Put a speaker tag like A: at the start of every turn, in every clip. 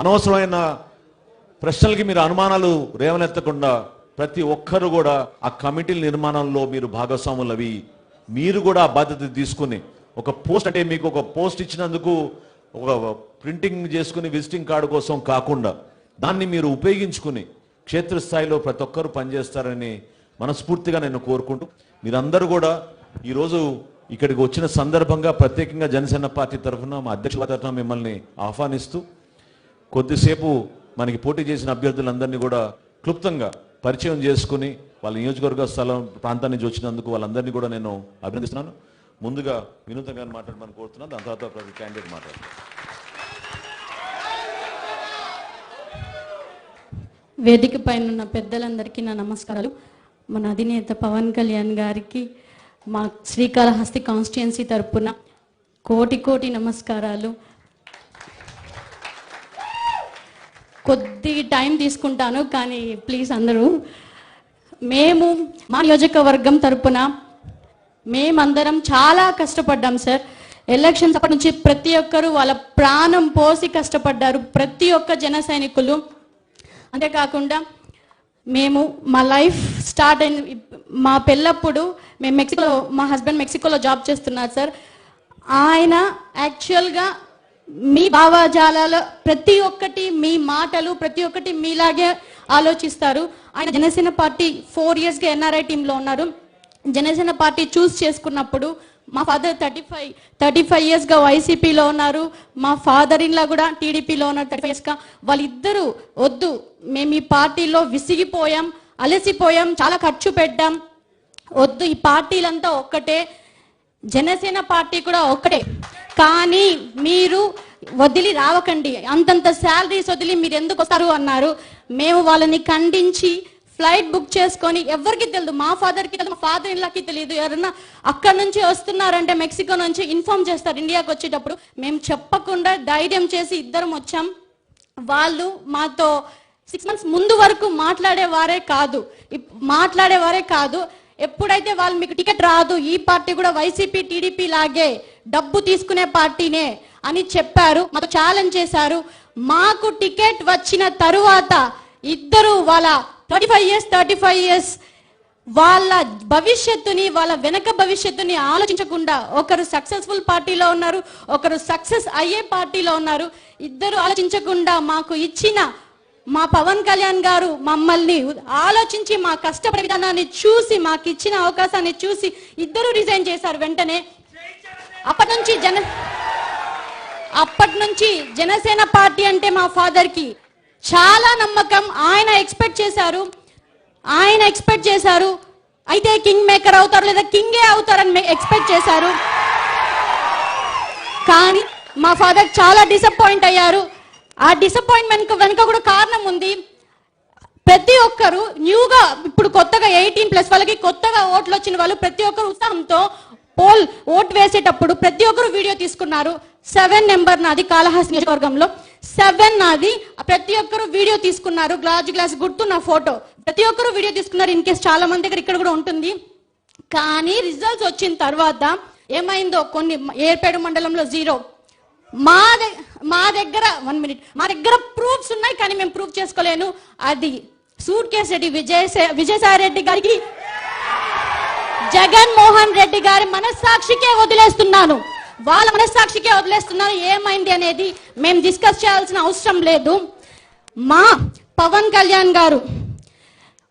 A: అనవసరమైన ప్రశ్నలకి మీరు అనుమానాలు రేవనెత్తకుండా ప్రతి ఒక్కరు కూడా ఆ కమిటీల నిర్మాణంలో మీరు భాగస్వాములు అవి మీరు కూడా ఆ బాధ్యత తీసుకుని ఒక పోస్ట్ అంటే మీకు ఒక పోస్ట్ ఇచ్చినందుకు ఒక ప్రింటింగ్ చేసుకుని విజిటింగ్ కార్డు కోసం కాకుండా దాన్ని మీరు ఉపయోగించుకుని క్షేత్రస్థాయిలో ప్రతి ఒక్కరు పనిచేస్తారని మనస్ఫూర్తిగా నేను కోరుకుంటూ మీరందరూ కూడా ఈరోజు ఇక్కడికి వచ్చిన సందర్భంగా ప్రత్యేకంగా జనసేన పార్టీ తరఫున మా అధ్యక్షుల మిమ్మల్ని ఆహ్వానిస్తూ కొద్దిసేపు మనకి పోటీ చేసిన అభ్యర్థులందరినీ కూడా క్లుప్తంగా పరిచయం చేసుకుని వాళ్ళ నియోజకవర్గ స్థలం ప్రాంతాన్ని వచ్చినందుకు వాళ్ళందరినీ కూడా నేను అభినందిస్తున్నాను. ముందుగా వినూత్న గారిని మాట్లాడమని కోరుతున్నాను. దాని తర్వాత ప్రతి క్యాండిడేట్ మాట్లాడతాను
B: వేదిక పైన ఉన్న పెద్దలందరికీ నా నమస్కారాలు. మన అధినేత పవన్ కళ్యాణ్ గారికి మా శ్రీకాళహస్తి కాన్స్టిట్యున్సీ తరపున కోటి కోటి నమస్కారాలు. కొద్ది టైం తీసుకుంటాను కానీ ప్లీజ్ అందరూ. మేము మా నియోజకవర్గం తరపున మేమందరం చాలా కష్టపడ్డాం సార్. ఎలక్షన్స్ అప్పటి నుంచి ప్రతి ఒక్కరు వాళ్ళ ప్రాణం పోసి కష్టపడ్డారు ప్రతి ఒక్క జన సైనికులు. అంతేకాకుండా మేము మా లైఫ్ స్టార్ట్ అయిన మా పెళ్ళప్పుడు మేము మెక్సికోలో మా హస్బెండ్ మెక్సికోలో జాబ్ చేస్తున్నారు సార్. ఆయన యాక్చువల్గా మీ భావజాలలో ప్రతి ఒక్కటి మీ మాటలు ప్రతి ఒక్కటి మీలాగే ఆలోచిస్తారు. ఆయన జనసేన పార్టీ ఫోర్ ఇయర్స్గా ఎన్ఆర్ఐ టీంలో ఉన్నారు. జనసేన పార్టీ చూస్ చేసుకున్నప్పుడు మా father thirty five thirty five ఇయర్స్గా వైసీపీలో ఉన్నారు. మా ఫాదర్ ఇన్లా కూడా టీడీపీలో ఉన్నారు థర్టీ ఫైవ్ ఇయర్స్గా వాళ్ళిద్దరూ వద్దు మేము ఈ పార్టీలో విసిగిపోయాం అలసిపోయాం చాలా ఖర్చు పెట్టాం. వద్దు ఈ పార్టీలంతా ఒక్కటే జనసేన పార్టీ కూడా ఒక్కటే. కానీ మీరు వదిలి రావకండి. అంతంత శాలరీస్ వదిలి మీరు ఎందుకు వస్తారు అన్నారు. మేము వాళ్ళని ఖండించి ఫ్లైట్ బుక్ చేసుకొని ఎవరికి తెలియదు మా ఫాదర్కి తెలియదు మా ఫాదర్ ఇళ్ళకి తెలియదు ఎవరన్నా అక్కడ నుంచి వస్తున్నారంటే మెక్సికో నుంచి ఇన్ఫార్మ్ చేస్తారు ఇండియాకి వచ్చేటప్పుడు. మేము చెప్పకుండా ధైర్యం చేసి ఇద్దరం వచ్చాం. వాళ్ళు మాతో సిక్స్ మంత్స్ ముందు వరకు మాట్లాడేవారే కాదు. మాట్లాడేవారే కాదు. ఎప్పుడైతే వాళ్ళు మీకు టికెట్ రాదు ఈ పార్టీ కూడా వైసీపీ టీడీపీ లాగే డబ్బు తీసుకునే పార్టీనే అని చెప్పారు మాకు ఛాలెంజ్ చేశారు. మాకు టికెట్ వచ్చిన తరువాత ఇద్దరు వాళ్ళ thirty five years thirty five years వాళ్ళ భవిష్యత్తుని వాళ్ళ వెనక భవిష్యత్తుని ఆలోచించకుండా ఒకరు సక్సెస్ఫుల్ పార్టీలో ఉన్నారు ఒకరు సక్సెస్ అయ్యే పార్టీలో ఉన్నారు. ఇద్దరు ఆలోచించకుండా మాకు ఇచ్చిన మా పవన్ కళ్యాణ్ గారు మమ్మల్ని ఆలోచించి మా కష్టపడే విధానాన్ని చూసి మాకు ఇచ్చిన అవకాశాన్ని చూసి ఇద్దరు రిజైన్ చేశారు వెంటనే. అప్పటి నుంచి జన అప్పటి నుంచి జనసేన పార్టీ అంటే మా ఫాదర్కి చాలా నమ్మకం. ఆయన ఎక్స్పెక్ట్ చేశారు. ఆయన ఎక్స్పెక్ట్ చేశారు. అయితే కింగ్ మేకర్ అవుతారు లేదా కింగే అవుతారని ఎక్స్పెక్ట్ చేశారు. కానీ మా ఫాదర్ చాలా డిసప్పాయింట్ అయ్యారు. ఆ డిసప్పాయింట్మెంట్ వెనుక కూడా కారణం ఉంది. ప్రతి ఒక్కరు న్యూగా ఇప్పుడు కొత్తగా ఎయిటీన్ ప్లస్ వాళ్ళకి కొత్తగా ఓట్లు వచ్చిన వాళ్ళు ప్రతి ఒక్కరు ఉత్సాహంతో పోల్ ఓట్ వేసేటప్పుడు ప్రతి ఒక్కరు వీడియో తీసుకున్నారు. సెవెన్ నెంబర్ నాది కాళహాసి నియోజకవర్గంలో. సెవెన్ నాది ప్రతి ఒక్కరు వీడియో తీసుకున్నారు. గ్లాస్ గ్లాస్ గుర్తు నా ఫోటో. ప్రతి ఒక్కరు వీడియో తీసుకున్నారు ఇన్ కేస్ చాలా మంది దగ్గర ఇక్కడ కూడా ఉంటుంది. కానీ రిజల్ట్స్ వచ్చిన తర్వాత ఏమైందో కొన్ని ఏర్పేడు మండలంలో జీరో. మా మా దగ్గర వన్ మినిట్ మా దగ్గర ప్రూఫ్స్ ఉన్నాయి కానీ మేము ప్రూఫ్ చేసుకోలేను. అది సూట్ కేసు రెడ్డి విజయ విజయసాయి రెడ్డి గారికి జగన్ మోహన్ రెడ్డి గారి మనస్సాక్షికే వదిలేస్తున్నాను. వాళ్ళ మనస్సాక్షికే వదిలేస్తున్నాను. ఏమైంది అనేది మేము డిస్కస్ చేయాల్సిన అవసరం లేదు. మా పవన్ కళ్యాణ్ గారు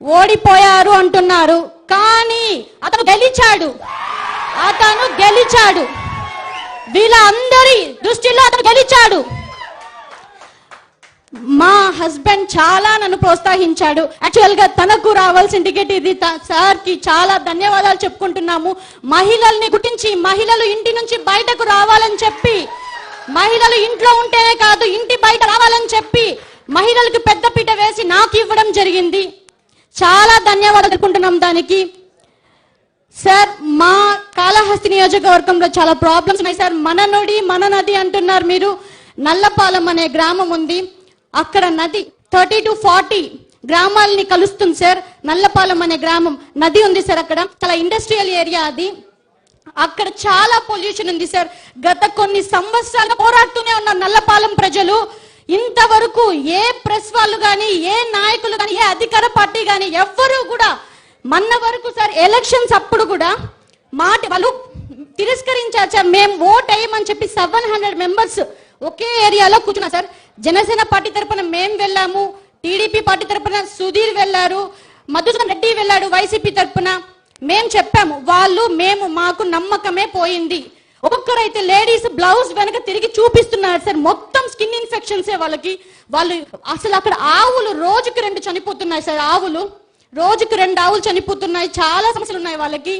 B: ఓడిపోయారు అంటున్నారు. కానీ అతను గెలిచాడు. అతను గెలిచాడు. వీళ్ళందరి దృష్టిలో అతను గెలిచాడు. మా హస్బెండ్ చాలా నన్ను ప్రోత్సహించాడు. యాక్చువల్గా తనకు రావాల్సిన టికెట్ ఇది. త- సార్కి చాలా ధన్యవాదాలు చెప్పుకుంటున్నాము. మహిళల్ని గుర్తించి మహిళలు ఇంటి నుంచి బయటకు రావాలని చెప్పి మహిళలు ఇంట్లో ఉంటేనే కాదు ఇంటి బయట రావాలని చెప్పి మహిళలకు పెద్దపీట వేసి నాకు ఇవ్వడం జరిగింది. చాలా ధన్యవాదాలు చెప్పుకుంటున్నాం దానికి. సార్ మా కాళహస్తి నియోజకవర్గంలో చాలా ప్రాబ్లమ్స్ ఉన్నాయి సార్. మన నుడి మన నది అంటున్నారు మీరు. నల్లపాలెం అనే గ్రామం ఉంది. అక్కడ నది థర్టీ టు ఫార్టీ గ్రామాలని కలుస్తుంది సార్. నల్లపాలెం అనే గ్రామం నది ఉంది సార్ అక్కడ. చాలా ఇండస్ట్రియల్ ఏరియా అది. అక్కడ చాలా పొల్యూషన్ ఉంది సార్. గత కొన్ని సంవత్సరాలు పోరాడుతూనే ఉన్నారు నల్లపాలెం ప్రజలు. ఇంతవరకు ఏ ప్రెస్ వాళ్ళు కానీ ఏ నాయకులు కానీ ఏ అధికార పార్టీ కానీ ఎవ్వరూ కూడా మొన్న వరకు సార్ ఎలక్షన్స్ అప్పుడు కూడా మాట వాళ్ళు తిరస్కరించారు సార్ మేము ఓట్ అయ్యమని చెప్పి సెవెన్ హండ్రెడ్ మెంబర్స్ ఒకే ఏరియాలో కూర్చున్నా సార్. జనసేన పార్టీ తరపున మేము వెళ్ళాము టీడీపీ పార్టీ తరపున సుధీర్ వెళ్ళారు మధుసూదన్ రెడ్డి వెళ్ళాడు వైసీపీ తరపున. మేము చెప్పాము వాళ్ళు మేము మాకు నమ్మకమే పోయింది. ఒక్కొక్కరైతే లేడీస్ బ్లౌజ్ వెనక తిరిగి చూపిస్తున్నారు సార్. మొత్తం స్కిన్ ఇన్ఫెక్షన్సే వాళ్ళకి. వాళ్ళు అసలు అక్కడ ఆవులు రోజుకి రెండు చనిపోతున్నాయి సార్ ఆవులు. రోజుకి రెండు ఆవులు చనిపోతున్నాయి చాలా సమస్యలు ఉన్నాయి వాళ్ళకి.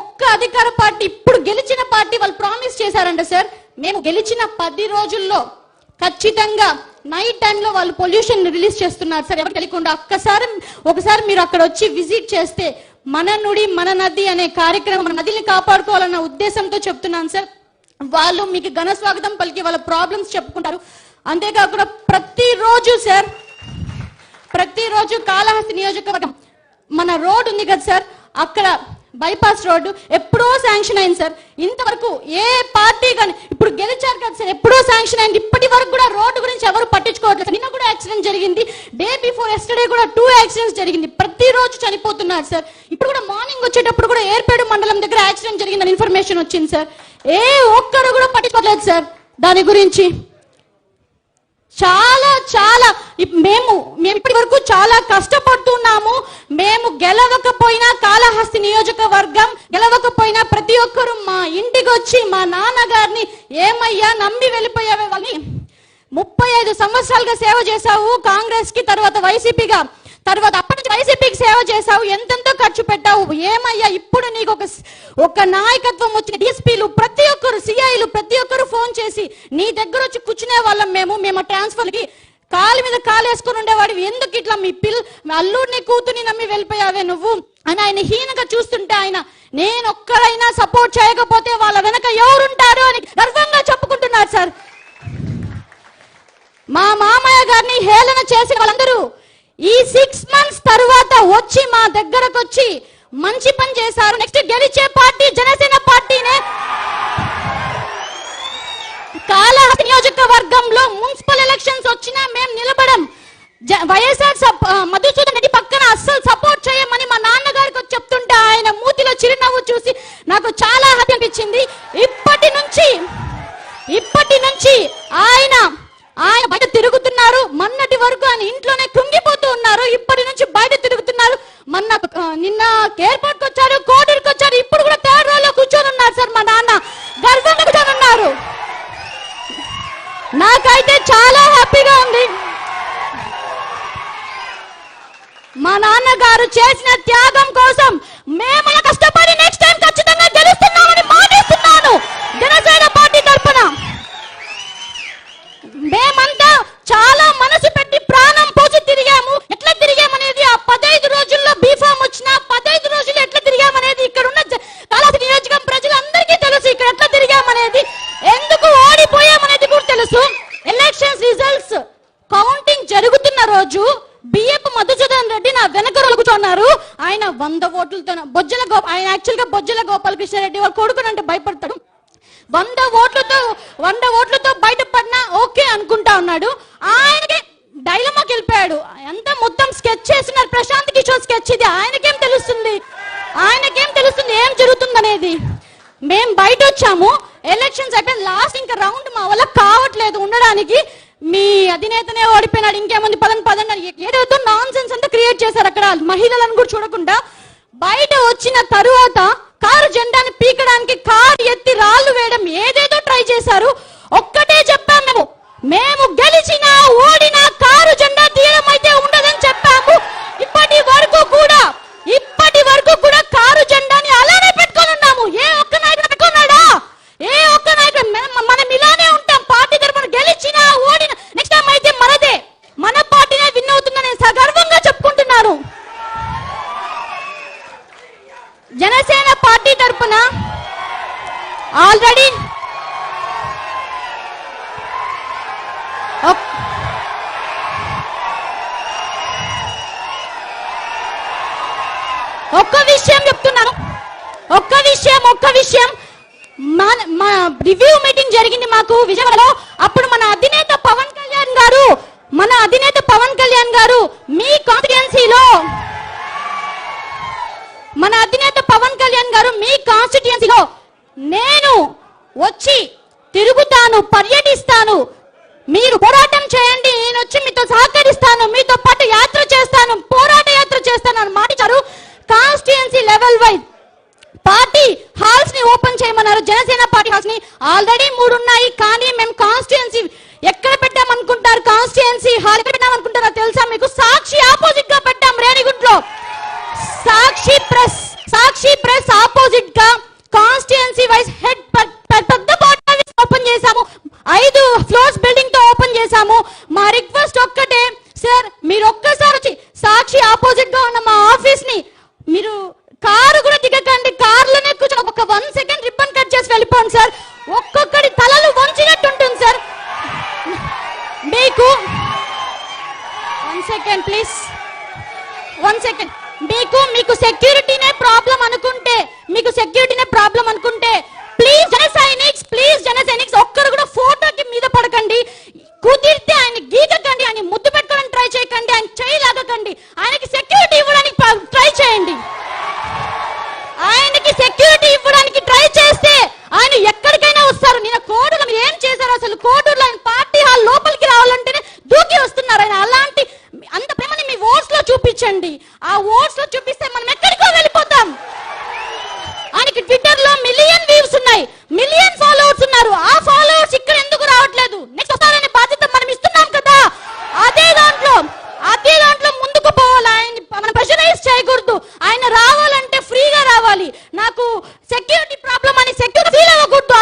B: ఒక్క అధికార పార్టీ ఇప్పుడు గెలిచిన పార్టీ వాళ్ళు ప్రామిస్ చేశారంట సార్. మేము గెలిచిన పది రోజుల్లో ఖచ్చితంగా నైట్ టైంలో వాళ్ళు పొల్యూషన్ రిలీజ్ చేస్తున్నారు సార్. ఎవరికి తెలియకుండా ఒక్కసారి ఒకసారి మీరు అక్కడ వచ్చి విజిట్ చేస్తే మన నుడి మన నది అనే కార్యక్రమం మన నదిని కాపాడుకోవాలన్న ఉద్దేశంతో చెప్తున్నాను సార్. వాళ్ళు మీకు ఘన స్వాగతం పలికి వాళ్ళ ప్రాబ్లమ్స్ చెప్పుకుంటారు. అంతేకాకుండా ప్రతిరోజు సార్ ప్రతిరోజు కాళహస్తి నియోజకవర్గం. మన రోడ్ ఉంది కదా సార్ అక్కడ బైపాస్ రోడ్డు ఎప్పుడో శాంక్షన్ అయింది సార్. ఇంతవరకు ఏ పార్టీ కానీ ఇప్పుడు గెలిచారు కదా సార్ ఎప్పుడో శాంక్షన్ అయింది. ఇప్పటి వరకు కూడా రోడ్డు గురించి ఎవరు పట్టించుకోవట్లేదు నిన్న కూడా యాక్సిడెంట్ జరిగింది. డే బిఫోర్ ఎస్టర్డే కూడా టూ యాక్సిడెంట్స్ జరిగింది. ప్రతిరోజు చనిపోతున్నారు సార్. ఇప్పుడు కూడా మార్నింగ్ వచ్చేటప్పుడు కూడా ఏర్పేడు మండలం దగ్గర యాక్సిడెంట్ జరిగిందని ఇన్ఫర్మేషన్ వచ్చింది సార్. ఏ ఒక్కరు కూడా పట్టించుకోవట్లేదు సార్. దాని గురించి చాలా చాలా ఇప్- మేము మేము ఇప్పటి వరకు చాలా కష్టపడుతున్నాము. మేము గెలవకపోయినా కాళహస్తి నియోజకవర్గం గెలవకపోయినా ప్రతి ఒక్కరు మా ఇంటికి వచ్చి మా నాన్నగారిని ఏమయ్యా నమ్మి వెళ్ళిపోయావే వాళ్ళని. ముప్పై ఐదు సంవత్సరాలుగా సేవ చేశావు కాంగ్రెస్కి తర్వాత వైసీపీగా. తర్వాత అప్పటి నుంచి వైసీపీకి సేవ చేశావు ఎంతెంతో ఖర్చు పెట్టావు ఏమయ్యా ఇప్పుడు నీకు ఒక ఒక నాయకత్వం వచ్చిన డిఎస్పీలు ప్రతి ఒక్కరు సిఐలు ప్రతి ఒక్కరు ఫోన్ చేసి నీ దగ్గర వచ్చి కూర్చునే వాళ్ళం మేము మేము ట్రాన్స్ఫర్కి కాలు మీద కాలు వేసుకుని ఉండేవాడు ఎందుకు ఇట్లా మీ పిల్ అల్లుడిని కూతుని నమ్మి వెళ్ళిపోయావే నువ్వు? అని ఆయన హీనంగా చూస్తుంటే ఆయన నేను ఒక్కడైనా సపోర్ట్ చేయకపోతే వాళ్ళ వెనక ఎవరుంటారు? అని గర్వంగా చెప్పుకుంటున్నారు సార్. మా మామయ్య గారిని హేళన చేసే వాళ్ళందరూ ఈ సిక్స్ మంత్స్ తర్వాత వచ్చి మా దగ్గరకు వచ్చి మంచి పని చేశారు. నెక్స్ట్ గెలిచే పార్టీ జనసేన పార్టీనే. కాళహస్తి నియోజకవర్గంలో మున్సిపల్ ఎలక్షన్స్ వచ్చినా మేము నిలబడం. వైఎస్ఆర్ మధుసూదన్ రెడ్డి పక్కన అస్సలు సపోర్ట్ చేయమని మా నాన్నగారికి వచ్చి చెప్తుంటే చాలా హ్యాపీగా ఉంది. మా నాన్నగారు చేసిన త్యాగం కోసం మేము కష్టపడి నెక్స్ట్ టైం ఖచ్చితంగా గెలుస్తున్నామని మాటిస్తున్నాను జనసేన పార్టీ తరఫున మేమంతా చాలా మనసు పెట్టి ప్రాణం పోసి తిరిగాము ఎట్లా తిరిగామనేది ఆ పదైదు రోజుల్లో బీఫామ్ వచ్చిన పదైదు రోజులు ఎట్లా తిరిగామనేది ఇక్కడ ఉన్న జ- కాళహస్తి నియోజకవర్గం ప్రజలందరికీ తెలుసు ఇక్కడ ఎట్లా తిరిగామనేది ఎందుకు ఓడిపోయామనేది కూడా తెలుసు ఎలక్షన్స్ రిజల్ట్స్ కౌంటింగ్ జరుగుతున్న రోజు బియ్యపు మధుసూదన్ రెడ్డి నా వెనక కూర్చున్నారు ఆయన వంద ఓట్లతో గోపాల్ ఆయన యాక్చువల్గా బొజ్జల గోపాలకృష్ణారెడ్డి వాళ్ళ కొడుకునంటే భయపడతాడు. వంద ఓట్లతో వంద ఓట్లతో బయటపడినా ఓకే అనుకుంటా ఉన్నాడు. ఆయనకి డైలమాకి వెళ్ళిపోయాడు ఎంత మొత్తం స్కెచ్ చేస్తున్నారు? ప్రశాంత్ కిషోర్ స్కెచ్ ఇది. ఆయనకేం తెలుస్తుంది? ఆయనకేం తెలుస్తుంది? ఏం జరుగుతుంది అనేది మేం బయట వచ్చాము ఎలక్షన్స్ అయిపోయిన లాస్ట్ ఇంకా రౌండ్ మా వల్ల కావట్లేదు ఉండడానికి. మీ అధినేతనే ఓడిపోయినాడు. ఇంకేముంది? పదండి పదండి అని. ఏదేదో నాన్ సెన్స్ అంతా క్రియేట్ చేశారు అక్కడ మహిళలను కూడా చూడకుండా. బయట వచ్చిన తరువాత కారు జెండాని పీకడానికి కారు ఎత్తి రాళ్ళు వేయడం ఏదేదో ట్రై చేశారు ఒక్కటే చెప్పాం మేము మేము గెలిచినా ఓడినా కారు జెండా తీయడం అయితే ఉండదని చెప్పాము ఇప్పటి వరకు కూడా ఇప్పటి వరకు కూడా కారు జెండాని అలానే పెట్టుకొని ఉన్నాము ఏ ఒక్క నాయకుడు పెట్టుకున్నాడా ఏ ఒక్క నాయకుడు మన- మనం ఇలానే ఉంటాం పార్టీ తరపున గెలిచినా ఓడినా నెక్స్ట్ టైం అయితే మనదే మన పార్టీనే విన్ అవుతుందని సగర్వంగా చెప్పుకుంటున్నాను జనసేన పార్టీ తరపున ఆల్రెడీ ఒక్- ఒక్క విషయం చెప్తున్నాను ఒక్క విషయం ఒక్క విషయం. మన మా రివ్యూ మీటింగ్ జరిగింది మాకు విజయవాడలో. అప్పుడు మన అధినేత పవన్ కళ్యాణ్ గారు మన అధినేత పవన్ కళ్యాణ్ గారు మీ కాన్స్టిట్యుయెన్సీలో మన అధినేత పవన్ కళ్యాణ్ గారు మీ కాన్స్టిట్యుయెన్సీలో నేను వచ్చి తిరుగుతాను పర్యటిస్తాను. మీరు పోరాటం చేయండి నేను వచ్చి మీతో సహకరి one second please one second మీకు మీకు సెక్యూరిటీనే ప్రాబ్లం అనుకుంటే మీకు సెక్యూరిటీనే ప్రాబ్లం అనుకుంటే ప్లీజ్ జన సైనిక్స్ ప్లీజ్ జన సైనిక్స్ ఒక్కరు కూడా ఫోటోకి మీద పడకండి. కుదిరితే ఆయన గీకకండి ఆయన ముద్దు పెట్టుకోవడానికి ట్రై చేయకండి ఆయన చేయి లాగకండి. ఆయనకి సెక్యూరిటీ ఇవ్వడానికి ట్రై చేయండి. ఆయనకి సెక్యూరిటీ ఇవ్వడానికి ట్రై చేస్తే రిక్వెస్ట్ చేయకూడదు. ఆయన రావాలంటే ఫ్రీగా రావాలి. నాకు సెక్యూరిటీ ప్రాబ్లం అని సెక్యూరిటీ ఫీల్ అవ్వకూడదు.